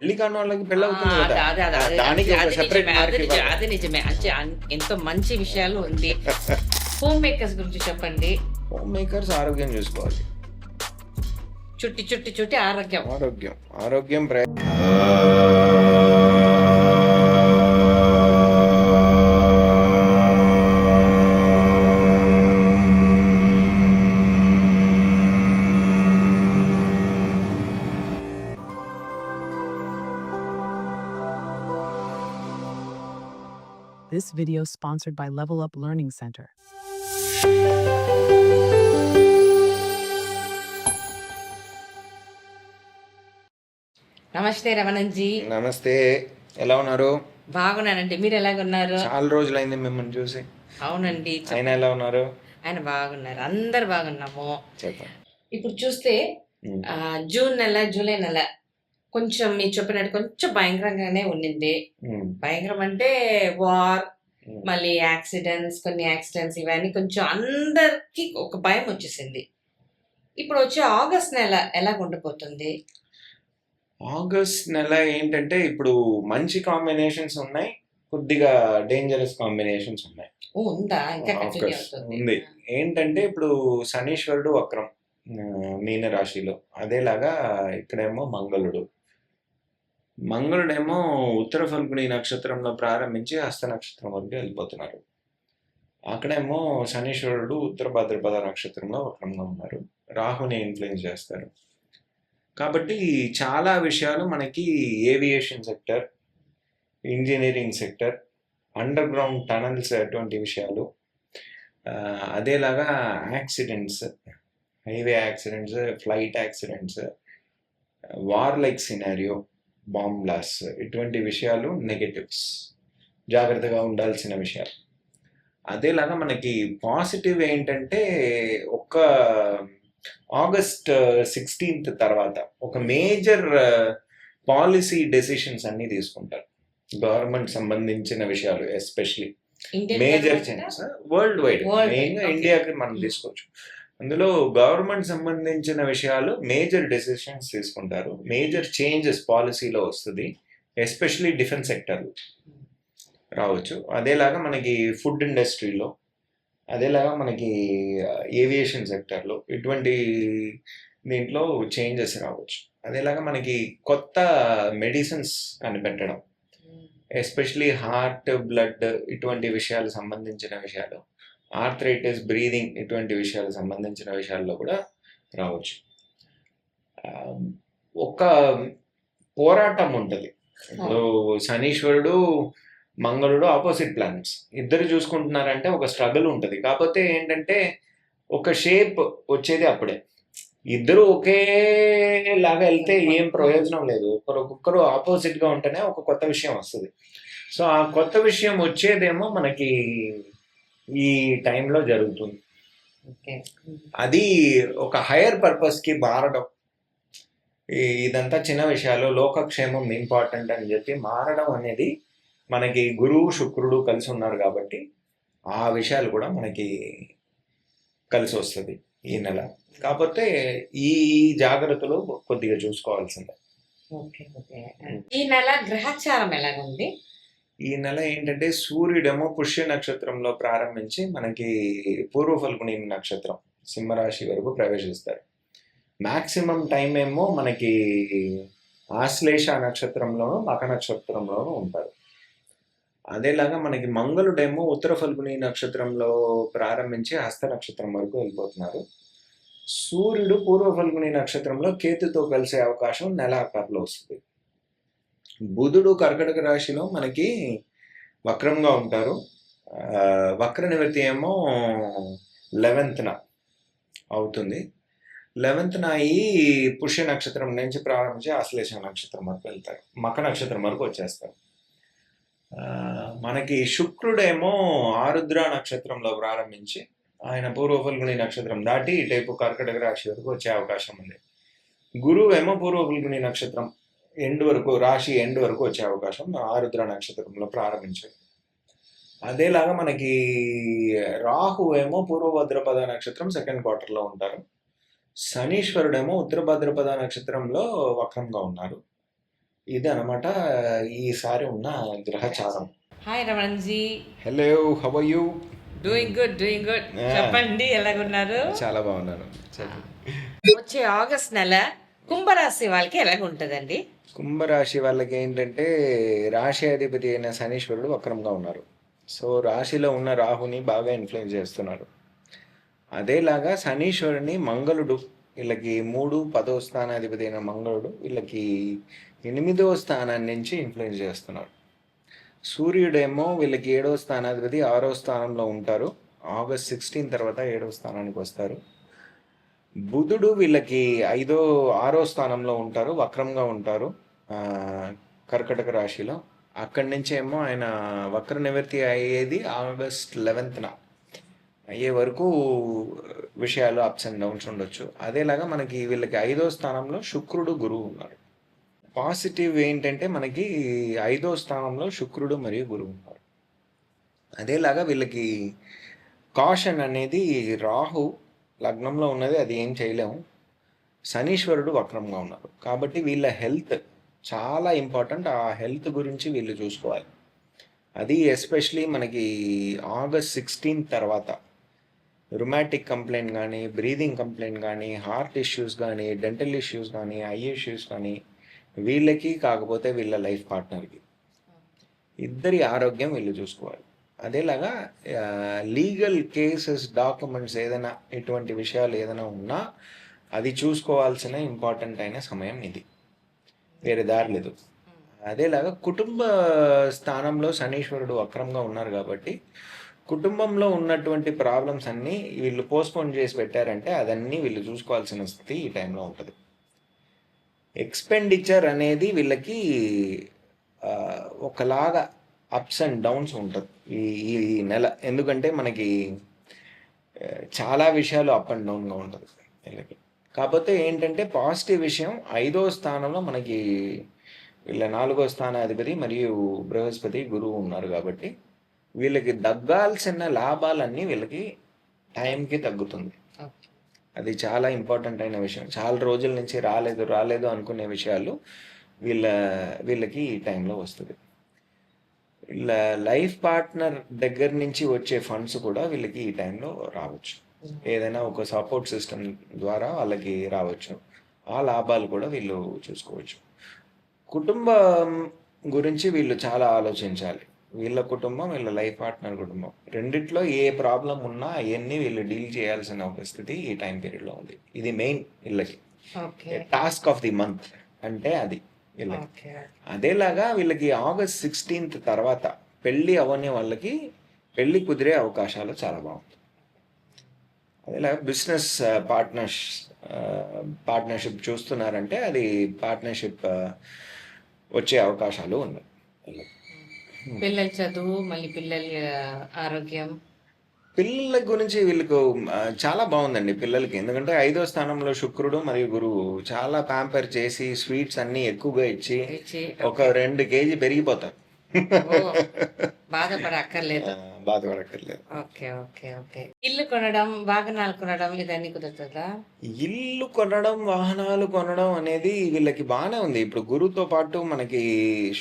పెళ్ళి కాని వాళ్ళకి పెళ్ళి అవుతుంది అదే, నిజమే, అంటే ఎంతో మంచి విషయాలు ఉంది. హోమ్ మేకర్స్ గురించి చెప్పండి. హోమ్ మేకర్స్ ఆరోగ్యం చూసుకోవాలి. చుట్టి చుట్టి చుట్టి ఆరోగ్యం. ఆరోగ్యం ఆరోగ్యం ప్ర video sponsored by Level Up Learning Center. నమస్తే రమణంజీ. నమస్తే. ఎలా ఉన్నారు? బాగున్నానండి. మీరు ఎలాగున్నారు? చాలా రోజులైంది మిమ్మల్ని చూసి. అవునండి. ఆయన ఎలా ఉన్నారు? ఆయన బాగున్నారు. అందరు బాగున్నాము. ఇప్పుడు చూస్తే. ఆ, జూన్ నెల జూలై నెల కొంచెం మీరు చెప్పినట్టు కొంచెం భయంకరంగానే ఉండింది. భయంకరం అంటే వార్. మళ్ళీ యాక్సిడెంట్స్ కొన్ని యాక్సిడెంట్స్ ఇవన్నీ కొంచెం అందరికి ఒక భయం వచ్చేసింది. ఇప్పుడు వచ్చే ఆగస్ట్ నెల ఎలా ఉండిపోతుంది? ఆగస్ట్ నెల ఏంటంటే ఇప్పుడు మంచి కాంబినేషన్స్ ఉన్నాయి కొద్దిగా డేంజరస్ కాంబినేషన్స్ ఉన్నాయి. ఓ ఉందా? ఉంది. ఏంటంటే ఇప్పుడు శనీశ్వరుడు వక్రం మీన రాశిలో అదేలాగా ఇక్కడేమో మంగళుడు. మంగళుడేమో ఉత్తర ఫల్గుని నక్షత్రంలో ప్రారంభించి హస్త నక్షత్రం వరకు వెళ్ళిపోతున్నారు. అక్కడేమో శనీశ్వరుడు ఉత్తర భద్రపద నక్షత్రంలో వక్రంగా ఉన్నారు. రాహుని ఇన్ఫ్లుయెన్స్ చేస్తారు. కాబట్టి చాలా విషయాలు మనకి aviation sector engineering sector underground tunnels అటువంటి విషయాలు అదేలాగా accidents highway accidents flight accidents war like scenario bomb blast ఇటువంటి విషయాలు నెగటివ్స్ జాగ్రత్తగా ఉండాల్సిన విషయాలు. అదేలాగా మనకి పాజిటివ్ ఏంటంటే ఒక ఆగస్ట్ సిక్స్టీన్త్ తర్వాత ఒక మేజర్ పాలసీ డెసిషన్స్ అన్ని తీసుకుంటారు. గవర్నమెంట్ సంబంధించిన విషయాలు especially major changes worldwide World main wide, గా okay. ఇండియాకి మనం Hmm. తీసుకోవచ్చు. అందులో గవర్నమెంట్ సంబంధించిన విషయాలు మేజర్ డెసిషన్స్ తీసుకుంటారు. మేజర్ చేంజెస్ పాలసీలో వస్తుంది. ఎస్పెషలీ డిఫెన్స్ సెక్టర్ రావచ్చు. అదేలాగా మనకి ఫుడ్ ఇండస్ట్రీలో అదేలాగా మనకి ఏవియేషన్ సెక్టర్లో ఇటువంటి దీంట్లో చేంజెస్ రావచ్చు. అదేలాగా మనకి కొత్త మెడిసిన్స్ కనిపెట్టడం. ఎస్పెషలీ హార్ట్ బ్లడ్ ఇటువంటి విషయాలు సంబంధించిన విషయాలు. ఆర్థరైటిస్ బ్రీదింగ్ ఇటువంటి విషయాలకు సంబంధించిన విషయాల్లో కూడా రావచ్చు. ఒక పోరాటం ఉంటుంది. ఇప్పుడు శనీశ్వరుడు మంగళుడు ఆపోజిట్ ప్లానెట్స్. ఇద్దరు చూసుకుంటున్నారంటే ఒక స్ట్రగుల్ ఉంటుంది. కాకపోతే ఏంటంటే ఒక షేప్ వచ్చేది అప్పుడే. ఇద్దరు ఒకేలాగా వెళ్తే ఏం ప్రయోజనం లేదు. ఒకరు ఒక్కొక్కరు ఆపోజిట్గా ఉంటేనే ఒక కొత్త విషయం వస్తుంది. సో ఆ కొత్త విషయం వచ్చేదేమో మనకి ఈ టైంలో జరుగుతుంది. ఓకే. అది ఒక హైయర్ పర్పస్కి మారడం ఇదంతా చిన్న విషయాలు లోకక్షేమం ఇంపార్టెంట్ అని చెప్పి మారడం అనేది మనకి గురువు శుక్రుడు కలిసి ఉన్నారు కాబట్టి ఆ విషయాలు కూడా మనకి కలిసి వస్తుంది ఈ నెల. కాకపోతే ఈ జాగ్రత్తలు కొద్దిగా చూసుకోవాల్సిందే. ఈ నెల గ్రహచారం ఎలాగుంది? ఈ నెల ఏంటంటే సూర్యుడేమో పుష్య నక్షత్రంలో ప్రారంభించి మనకి పూర్వ ఫల్గుని నక్షత్రం సింహరాశి వరకు ప్రవేశిస్తారు. మ్యాక్సిమం టైం ఏమో మనకి ఆశ్లేష నక్షత్రంలోనూ మక నక్షత్రంలోనూ ఉంటారు. అదేలాగా మనకి మంగళుడేమో ఉత్తర ఫల్గుని నక్షత్రంలో ప్రారంభించి హస్త నక్షత్రం వరకు వెళ్ళిపోతున్నారు. సూర్యుడు పూర్వ ఫల్గుని నక్షత్రంలో కేతుతో కలిసే అవకాశం నెల వస్తుంది. బుధుడు కర్కటక రాశిలో మనకి వక్రంగా ఉంటారు. వక్ర నివృత్తి ఏమో లెవెన్త్న అవుతుంది. లెవెన్త్న అయ్యి పుష్య నక్షత్రం నుంచి ప్రారంభించి ఆశ్లేష నక్షత్రం వరకు వెళ్తారు. మక నక్షత్రం వరకు వచ్చేస్తారు. మనకి శుక్రుడేమో ఆరుద్ర నక్షత్రంలో ప్రారంభించి ఆయన పూర్వఫల్గుని నక్షత్రం దాటి ఇటైపు కర్కటక రాశి వరకు వచ్చే అవకాశం ఉంది. గురువు ఏమో పూర్వఫల్గుని నక్షత్రం ఎండ్ వరకు రాశి ఎండ్ వరకు వచ్చే అవకాశం ఆరుద్ర నక్షత్రంలో ప్రారంభించారు అదేలాగా మనకి రాహు ఏమో పూర్వ భద్రపద నక్షత్రం సెకండ్ క్వార్టర్లో ఉంటారు. శనీశ్వరుడేమో ఉత్తర భద్రపద నక్షత్రంలో వక్రంగా ఉన్నారు. ఇది అనమాట ఈసారి ఉన్న గ్రహచారం. Hi Ramanji. Hello how are you doing good doing good. చెప్పండి ఎలాగున్నారు? చాలా బాగున్నాను. చెప్పు. వచ్చే ఆగస్ట్ నెల కుంభరాశి వాళ్ళకి ఎలాగుంటదండి కుంభరాశి వాళ్ళకి ఏంటంటే రాశి అధిపతి అయిన శనీశ్వరుడు వక్రంగా ఉన్నారు. సో రాశిలో ఉన్న రాహుని బాగా ఇన్ఫ్లుయెన్స్ చేస్తున్నారు. అదేలాగా శనీశ్వరుని మంగళుడు వీళ్ళకి మూడు పదో స్థానాధిపతి అయిన మంగళుడు వీళ్ళకి ఎనిమిదో స్థానాన్ని నుంచి ఇన్ఫ్లుయెన్స్ చేస్తున్నారు. సూర్యుడేమో వీళ్ళకి ఏడవ స్థానాధిపతి ఆరో స్థానంలో ఉంటారు. ఆగస్ట్ సిక్స్టీన్ తర్వాత ఏడవ స్థానానికి వస్తారు. బుధుడు వీళ్ళకి ఐదో ఆరో స్థానంలో ఉంటారు వక్రంగా ఉంటారు కర్కటక రాశిలో. అక్కడి నుంచి ఏమో ఆయన వక్ర నివృత్తి అయ్యేది ఆగస్ట్ లెవెన్త్న. అయ్యే వరకు విషయాలు అప్స్ అండ్ డౌన్స్ ఉండొచ్చు. అదేలాగా మనకి వీళ్ళకి ఐదో స్థానంలో శుక్రుడు గురువు ఉన్నారు పాజిటివ్ ఏంటంటే మనకి ఐదో స్థానంలో శుక్రుడు మరియు గురువు ఉన్నారు. అదేలాగా వీళ్ళకి కాషన్ అనేది రాహు లగ్నంలో ఉన్నది అది ఏం చేయలేము. శనీశ్వరుడు వక్రంగా ఉన్నారు. కాబట్టి వీళ్ళ హెల్త్ చాలా ఇంపార్టెంట్. ఆ హెల్త్ గురించి వీళ్ళు చూసుకోవాలి. అది ఎస్పెషలీ మనకి ఆగస్ట్ సిక్స్టీన్ తర్వాత రుమాటిక్ కంప్లైంట్ కానీ బ్రీదింగ్ కంప్లైంట్ కానీ హార్ట్ ఇష్యూస్ కానీ డెంటల్ ఇష్యూస్ కానీ ఐ ఇష్యూస్ కానీ వీళ్ళకి కాకపోతే వీళ్ళ లైఫ్ పార్ట్నర్కి. ఇద్దరి ఆరోగ్యం వీళ్ళు చూసుకోవాలి. అదేలాగా లీగల్ కేసెస్ డాక్యుమెంట్స్ ఏదైనా ఇటువంటి విషయాలు ఏదైనా ఉన్నా అది చూసుకోవాల్సిన ఇంపార్టెంట్ అయిన సమయం ఇది. వేరే దారి లేదు. అదేలాగా కుటుంబ స్థానంలో శనీశ్వరుడు వక్రంగా ఉన్నారు కాబట్టి కుటుంబంలో ఉన్నటువంటి ప్రాబ్లమ్స్ అన్నీ వీళ్ళు పోస్ట్పోన్ చేసి పెట్టారంటే అదన్నీ వీళ్ళు చూసుకోవాల్సిన స్థితి ఈ టైంలో ఉంటుంది. ఎక్స్పెండిచర్ అనేది వీళ్ళకి ఒకలాగా అప్స్ అండ్ డౌన్స్ ఉంటుంది. ఈ ఈ నెల. ఎందుకంటే మనకి చాలా విషయాలు అప్ అండ్ డౌన్గా ఉంటుంది వీళ్ళకి కాకపోతే ఏంటంటే పాజిటివ్ విషయం ఐదో స్థానంలో మనకి వీళ్ళ నాలుగో స్థానాధిపతి మరియు బృహస్పతి గురువు ఉన్నారు కాబట్టి వీళ్ళకి దగ్గాల్సిన లాభాలన్నీ వీళ్ళకి టైంకి తగ్గుతుంది. అది చాలా ఇంపార్టెంట్ అయిన విషయం. చాలా రోజుల నుంచి రాలేదు రాలేదు అనుకునే విషయాలు వీళ్ళ వీళ్ళకి ఈ టైంలో వస్తుంది. లైఫ్ పార్ట్నర్ దగ్గర నుంచి వచ్చే ఫండ్స్ కూడా వీళ్ళకి ఈ టైంలో రావచ్చు. ఏదైనా ఒక సపోర్ట్ సిస్టమ్ ద్వారా వాళ్ళకి రావచ్చు. ఆ లాభాలు కూడా వీళ్ళు చూసుకోవచ్చు. కుటుంబం గురించి వీళ్ళు చాలా ఆలోచించాలి. వీళ్ళ కుటుంబం వీళ్ళ లైఫ్ పార్ట్నర్ కుటుంబం. రెండిట్లో ఏ ప్రాబ్లం ఉన్నా అవన్నీ వీళ్ళు డీల్ చేయాల్సిన ఒక స్థితి ఈ టైం పీరియడ్లో ఉంది. ఇది మెయిన్ వీళ్ళకి. టాస్క్ ఆఫ్ ది మంత్ అంటే అది. వీళ్ళకి అదేలాగా వీళ్ళకి ఆగస్ట్ సిక్స్టీన్త్ తర్వాత పెళ్ళి అవని వాళ్ళకి పెళ్ళి కుదిరే అవకాశాలు చాలా బాగుంటాయి. అదేలాగా బిజినెస్ పార్ట్నర్స్ పార్ట్నర్షిప్ చూస్తున్నారంటే అది పార్ట్నర్షిప్ వచ్చే అవకాశాలు ఉన్నాయి. పిల్లల చదువు మళ్ళీ పిల్లల ఆరోగ్యం. పిల్లల గురించి వీళ్ళకు చాలా బాగుందండి పిల్లలకి. ఎందుకంటే ఐదో స్థానంలో శుక్రుడు మరియు గురువు చాలా ప్యాంపర్ చేసి స్వీట్స్ అన్ని ఎక్కువగా ఇచ్చి ఒక రెండు కేజీ పెరిగిపోతారు. బాధపడక్కర్లేదు. Okay okay okay. ఇల్లు కొనడం వాహనాలు కొనడం ఇదన్నీ కుదురుతుందా? ఇల్లు కొనడం వాహనాలు కొనడం అనేది వీళ్ళకి బాగానే ఉంది. ఇప్పుడు గురువుతో పాటు మనకి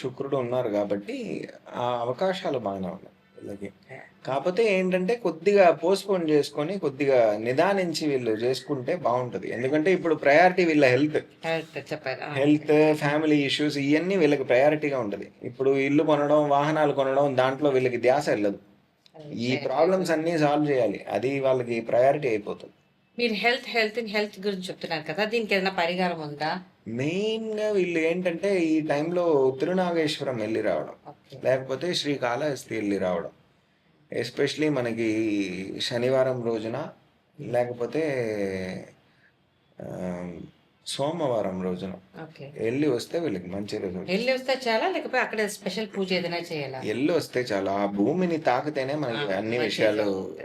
శుక్రుడు ఉన్నారు కాబట్టి ఆ అవకాశాలు బాగానే ఉన్నాయి వీళ్ళకి. కాకపోతే ఏంటంటే కొద్దిగా పోస్ట్పోన్ చేసుకొని కొద్దిగా నిదానించి వీళ్ళు చేసుకుంటే బాగుంటుంది. ఎందుకంటే ఇప్పుడు ప్రయారిటీ వీళ్ళ హెల్త్ హెల్త్ ఫ్యామిలీ ఇష్యూస్ ఇవన్నీ వీళ్ళకి ప్రయారిటీగా ఉంటుంది. ఇప్పుడు ఇల్లు కొనడం వాహనాలు కొనడం దాంట్లో వీళ్ళకి ధ్యాస వెళ్ళదు. ఈ ప్రాబ్లమ్స్ అన్నీ సాల్వ్ చేయాలి. అది వాళ్ళకి ప్రయారిటీ అయిపోతుంది. మీరు హెల్త్ హెల్త్ హెల్త్ గురించి చెప్తున్నారు కదా దీనికి ఏదైనా పరిహారం ఉందా? మెయిన్గా వీళ్ళు ఏంటంటే ఈ టైంలో తిరునాగేశ్వరం వెళ్ళి రావడం. లేకపోతే శ్రీకాళహస్తి వెళ్ళి రావడం. ఎస్పెషలీ మనకి శనివారం రోజున లేకపోతే సోమవారం రోజున ఓకే. వెళ్ళి వస్తే వీళ్ళకి మంచి రిజల్ట్. వెళ్ళి వస్తే చాలా లేకపోతే అక్కడ స్పెషల్ పూజ ఏదైనా చేయాలా? వెళ్ళి వస్తే చాలా. ఆ భూమిని తాకితేనే మనకి అన్ని విషయాలు.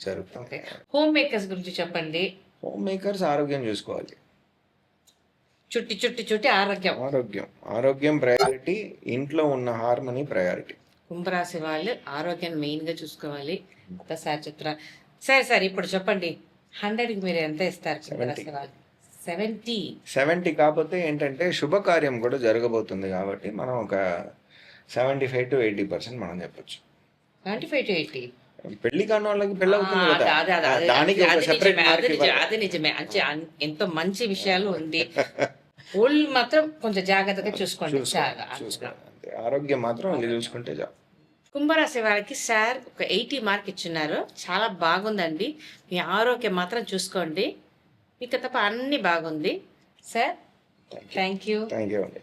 జరుగుతాయి. హోమ్ మేకర్స్ గురించి చెప్పండి. హోమ్ మేకర్స్ ఆరోగ్యం చూసుకోవాలి. చుట్టి చుట్టి చుట్టి ఆరోగ్యం. ఆరోగ్యం. ఆరోగ్యం ప్రయారిటీ ఇంట్లో ఉన్న హార్మనీ ప్రయారిటీ కుంభరాశి వాళ్ళు ఆరోగ్యం మెయిన్గా చూసుకోవాలి. ఒకసారి చెప్తున్నా సరే సరే ఇప్పుడు చెప్పండి. హండ్రెడ్కి మీరు ఎంత ఇస్తారు కుంభరాశి వాళ్ళు? సెవెంటీ. సెవెంటీ కాకపోతే ఏంటంటే శుభకార్యం కూడా జరగబోతుంది కాబట్టి మనం ఒక seventy five to eighty percent మనం చెప్పొచ్చు. Seventy five to eighty? పెళ్ళి కాని వాళ్ళకి పెళ్ళి అవుతుంది కదా. దానికి అది నిజమే, అంటే ఎంతో మంచి విషయాలు ఉంది. ఒళ్ళు మాత్రం కొంచెం జాగ్రత్తగా చూసుకోండి. ఆరోగ్యం మాత్రం చూసుకుంటే చాలు. కుంభరాశి వారికి సార్ ఒక ఎయిటీ మార్క్ ఇచ్చున్నారు. చాలా బాగుందండి. మీ ఆరోగ్యం మాత్రం చూసుకోండి. మీకు తప్ప అన్ని బాగుంది. Sir thank you thank you అండి